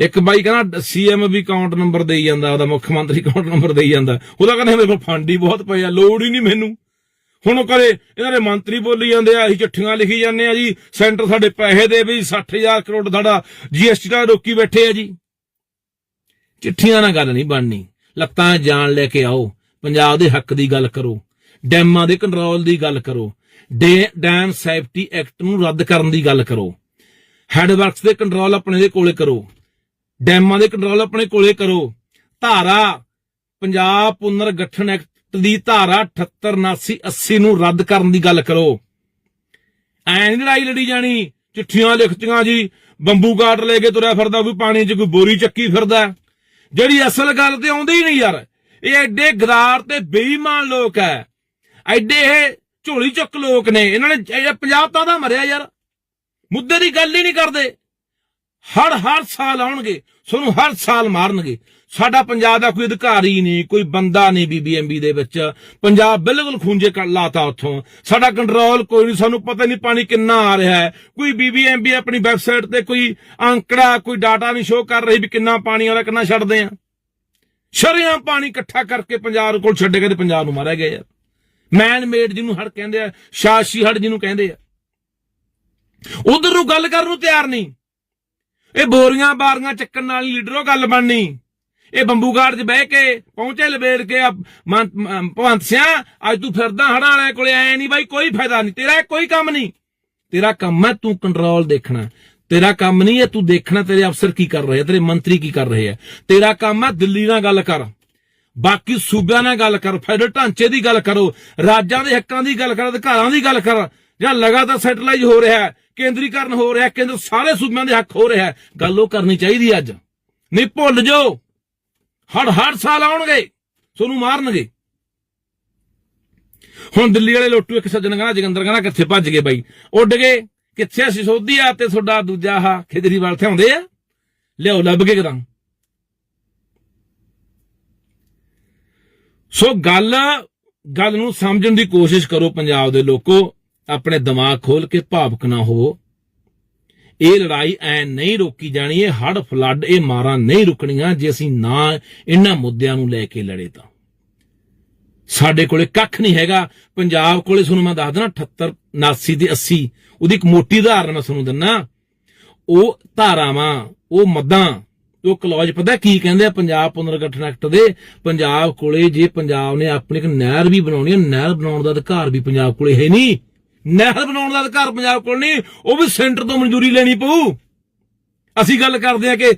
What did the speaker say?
ਇੱਕ ਬਾਈ ਕਹਿੰਦਾ ਸੀਐਮ ਵੀ account number ਦੇਈ ਜਾਂਦਾ ਉਹਦਾ ਮੁੱਖ ਮੰਤਰੀ ਅਕਾਊਂਟ ਨੰਬਰ ਦੇਈ ਜਾਂਦਾ। ਉਹਦਾ ਕਹਿੰਦਾ ਮੇਰੇ ਕੋਲ ਫੰਡ ਹੀ ਬਹੁਤ ਪਏ ਆ, ਲੋੜ ਹੀ ਨਹੀਂ ਮੈਨੂੰ। ਹੁਣ ਉਹ ਕਦੇ ਇਹਨਾਂ ਦੇ ਮੰਤਰੀ ਬੋਲੀ ਜਾਂਦੇ ਆ, ਅਸੀਂ ਚਿੱਠੀਆਂ ਲਿਖੀ ਜਾਂਦੇ ਆ ਜੀ, ਸੈਂਟਰ ਸਾਡੇ ਪੈਸੇ ਦੇ ਵੀ 60000 ਕਰੋੜ ਸਾਡਾ ਜੀਐਸਟੀ ਦਾ ਰੋਕੀ ਬੈਠੇ ਆ ਜੀ। ਚਿੱਠੀਆਂ ਨਾਲ ਗੱਲ ਨਹੀਂ ਬਣਨੀ। ਲੱਤਾਂ ਜਾਣ ਲੈ ਕੇ ਆਓ, ਪੰਜਾਬ ਦੇ ਹੱਕ ਦੀ ਗੱਲ ਕਰੋ, ਡੈਮਾਂ ਦੇ ਕੰਟਰੋਲ ਦੀ ਗੱਲ ਕਰੋ, ਡੇ- ਡੈਮ ਸੇਫਟੀ ਐਕਟ ਨੂੰ ਰੱਦ ਕਰਨ ਦੀ ਗੱਲ ਕਰੋ। ਹੈਡਵਰਕਸ ਦੇ ਕੰਟਰੋਲ ਆਪਣੇ ਦੇ ਕੋਲੇ ਕਰੋ। ਡੈਮਾਂ ਦੇ ਕੰਟਰੋਲ ਆਪਣੇ ਕੋਲੇ ਕਰੋ। ਧਾਰਾ ਪੰਜਾਬ ਪੁਨਰ ਗਠਨ ਐਕਟ ਦੀ ਧਾਰਾ 78 79 80 ਨੂੰ ਰੱਦ ਕਰਨ ਦੀ ਗੱਲ ਕਰੋ। ਐਂ ਨੀ ਲੜਾਈ ਲੜੀ ਜਾਣੀ। ਚਿੱਠੀਆਂ ਲਿਖਤੀਆਂ ਜੀ। ਬੰਬੂ ਕਾਟ ਲੈ ਕੇ ਤੁਰਿਆ ਫਿਰਦਾ, ਕੋਈ ਪਾਣੀ 'ਚ ਕੋਈ ਬੋਰੀ ਚੱਕੀ ਫਿਰਦਾ। ਜਿਹੜੀ ਅਸਲ ਗੱਲ ਤੇ ਆਉਂਦੀ ਹੀ ਨਹੀਂ ਯਾਰ, ਇਹ ਐਡੇ ਗਦਾਰ ਤੇ ਬੇਈਮਾਨ ਲੋਕ ਐ। ਐਡੇ ਇਹ ਝੋਲੀ ਚੱਕ ਲੋਕ ਨੇ। ਇਹਨਾਂ ਨੇ ਪੰਜਾਬ ਤਾਂ ਦਾ ਮਰਿਆ ਯਾਰ। ਮੁੱਦੇ ਦੀ ਗੱਲ ਹੀ ਨਹੀਂ ਕਰਦੇ। ਹਰ ਹਰ ਸਾਲ ਆਉਣਗੇ, ਤੁਹਾਨੂੰ ਹਰ ਸਾਲ ਮਾਰਨਗੇ। ਸਾਡਾ ਪੰਜਾਬ ਦਾ ਕੋਈ ਅਧਿਕਾਰੀ ਨਹੀਂ, ਕੋਈ ਬੰਦਾ ਨਹੀਂ ਬੀਬੀਐਮਬੀ ਦੇ ਵਿੱਚ। ਪੰਜਾਬ ਬਿਲਕੁਲ ਖੂੰਜੇ ਕਰ ਲਾਤਾ ਉੱਥੋਂ। ਸਾਡਾ ਕੰਟਰੋਲ ਕੋਈ ਨਹੀਂ, ਸਾਨੂੰ ਪਤਾ ਨਹੀਂ ਪਾਣੀ ਕਿੰਨਾ ਆ ਰਿਹਾ ਹੈ। ਕੋਈ ਬੀਬੀਐਮਬੀ ਆਪਣੀ ਵੈਬਸਾਈਟ ਤੇ ਕੋਈ ਅੰਕੜਾ, ਕੋਈ ਡਾਟਾ ਨਹੀਂ ਸ਼ੋਅ ਕਰ ਰਹੀ ਵੀ ਕਿੰਨਾ ਪਾਣੀ ਆ ਰਿਹਾ ਕਿੰਨਾ ਛੱਡਦੇ ਆ। ਸ਼ਰਿਆਂ ਪਾਣੀ ਇਕੱਠਾ ਕਰਕੇ ਪੰਜਾਬ ਕੋਲ ਛੱਡ ਕੇ ਤੇ ਪੰਜਾਬ ਨੂੰ ਮਾਰਿਆ ਗਿਆ। ਯਾਰ ਮੈਨ ਮੇਡ ਜਿਹਨੂੰ ਹੜ ਕਹਿੰਦੇ ਆ, ਸ਼ਾਸ਼ੀ ਹੜ ਜਿਹਨੂੰ ਕਹਿੰਦੇ ਆ। ਉਧਰ ਨੂੰ ਗੱਲ ਕਰਨ ਨੂੰ ਤਿਆਰ ਨਹੀਂ। ਇਹ ਬੋਰੀਆਂ ਬਾਰੀਆਂ ਚੱਕਣ ਨਾਲ ਲੀਡਰੋ ਗੱਲ ਬਣਨੀ। ਇਹ ਬੰਬੂਗਾੜ 'ਚ ਬਹਿ ਕੇ ਪਹੁੰਚੇ, ਲਬੇੜ ਕੇ ਆ ਭਗਵੰਤ ਸਿਆ, ਅੱਜ ਤੂੰ ਫਿਰਦਾ ਹੜਾਂ ਵਾਲਿਆਂ ਕੋਲੇ ਆਇਆ ਨਹੀਂ ਬਾਈ, ਕੋਈ ਫਾਇਦਾ ਨਹੀਂ। ਤੇਰਾ ਕੋਈ ਕੰਮ ਨਹੀਂ। ਤੇਰਾ ਕੰਮ ਹੈ ਤੂੰ ਕੰਟਰੋਲ ਦੇਖਣਾ। ਤੇਰਾ ਕੰਮ ਨਹੀਂ ਹੈ ਤੂੰ ਦੇਖਣਾ ਤੇਰੇ ਅਫਸਰ ਕੀ ਕਰ ਰਹੇ ਆ, ਤੇਰੇ ਮੰਤਰੀ ਕੀ ਕਰ ਰਹੇ ਆ। ਤੇਰਾ ਕੰਮ ਹੈ ਦਿੱਲੀ ਨਾਲ ਗੱਲ ਕਰ। ਬਾਕੀ ਸੂਬਿਆਂ ਨਾਲ ਗੱਲ ਕਰ, ਫੈਡਰਲ ਢਾਂਚੇ ਦੀ ਗੱਲ ਕਰੋ, ਰਾਜਾਂ ਦੇ ਹੱਕਾਂ ਦੀ ਗੱਲ ਕਰ, ਅਧਿਕਾਰਾਂ ਦੀ ਗੱਲ ਕਰ। ਜਾਂ ਲਗਾਤਾਰ ਸੈਟਲਾਈਜ਼ ਹੋ ਰਿਹਾ ਹੈ, ਕੇਂਦਰੀਕਰਨ ਹੋ ਰਿਹਾ ਹੈ, ਕੇਂਦਰ ਸਾਰੇ ਸੂਬਿਆਂ ਦੇ ਹੱਕ ਹੋ ਰਿਹਾ ਹੈ, ਗੱਲ ਉਹ ਕਰਨੀ ਚਾਹੀਦੀ ਅੱਜ। ਨਹੀਂ ਭੁੱਲ ਜਾਓ। ਹਰ ਹੜ ਸਾਲ ਆਉਣਗੇ ਤੁਹਾਨੂੰ ਮਾਰਨਗੇ। ਹੁਣ ਦਿੱਲੀ ਵਾਲੇ ਲੋਟੂ ਇੱਕ ਸੱਜਣ ਕਹਿੰਦਾ, ਜਗੰਦਰ ਕਹਿੰਦਾ, ਕਿੱਥੇ ਭੱਜ ਗਏ ਬਾਈ? ਉੱਡ ਗਏ। ਕਿੱਥੇ ਆ ਸਿਸੋਦੀਆ ਤੇ ਤੁਹਾਡਾ ਦੂਜਾ ਆਹ ਖਿਦਰੀਵਾਲ ਤੇ ਆਉਂਦੇ ਆ? ਲਿਆਓ, ਲੱਭ ਕੇ ਕਰਾਂ ਸੋ ਗੱਲ ਗੱਲ ਨੂੰ ਸਮਝਣ ਦੀ ਕੋਸ਼ਿਸ਼ ਕਰੋ ਪੰਜਾਬ ਦੇ ਲੋਕੋ। ਆਪਣੇ ਦਿਮਾਗ ਖੋਲ ਕੇ ਭਾਵਕ ਨਾ ਹੋਵੋ। ਇਹ ਲੜਾਈ ਐ ਨਹੀਂ ਰੋਕੀ ਜਾਣੀ, ਇਹ ਹੜ ਫਲੱਡ, ਇਹ ਮਾਰਾਂ ਨਹੀਂ ਰੁਕਣੀਆਂ ਜੇ ਅਸੀਂ ਨਾ ਇਹਨਾਂ ਮੁੱਦਿਆਂ ਨੂੰ ਲੈ ਕੇ ਲੜੇ ਤਾਂ। ਸਾਡੇ ਕੋਲੇ ਕੱਖ ਨਹੀਂ ਹੈਗਾ। ਪੰਜਾਬ ਕੋਲੇ ਤੁਹਾਨੂੰ ਮੈਂ ਦੱਸ ਦਿੰਦਾ 78 79 ਤੇ 80 ਉਹਦੀ ਇੱਕ ਮੋਟੀ ਉਦਾਹਰਨ ਮੈਂ ਤੁਹਾਨੂੰ ਦਿੰਨਾ ਉਹ ਧਾਰਾਵਾਂ, ਉਹ ਮੱਦਾਂ, ਉਹ ਕਲੌਜ, ਪਤਾ ਕੀ ਕਹਿੰਦੇ ਆ ਪੰਜਾਬ ਪੁਨਰਗਠਨ ਐਕਟ ਦੇ? ਪੰਜਾਬ ਕੋਲੇ ਜੇ ਪੰਜਾਬ ਨੇ ਆਪਣੀ ਇੱਕ ਨਹਿਰ ਵੀ ਬਣਾਉਣੀ ਹੈ, ਨਹਿਰ ਬਣਾਉਣ ਦਾ ਅਧਿਕਾਰ ਵੀ ਪੰਜਾਬ ਕੋਲੇ ਹੈ ਨਹੀਂ। ਨਹਿਰ ਬਣਾਉਣ ਦਾ ਅਧਿਕਾਰ ਪੰਜਾਬ ਕੋਲ ਨਹੀਂ, ਉਹ ਵੀ ਸੈਂਟਰ ਤੋਂ ਮਨਜ਼ੂਰੀ ਲੈਣੀ ਪਊ। ਅਸੀਂ ਗੱਲ ਕਰਦੇ ਆ ਕਿ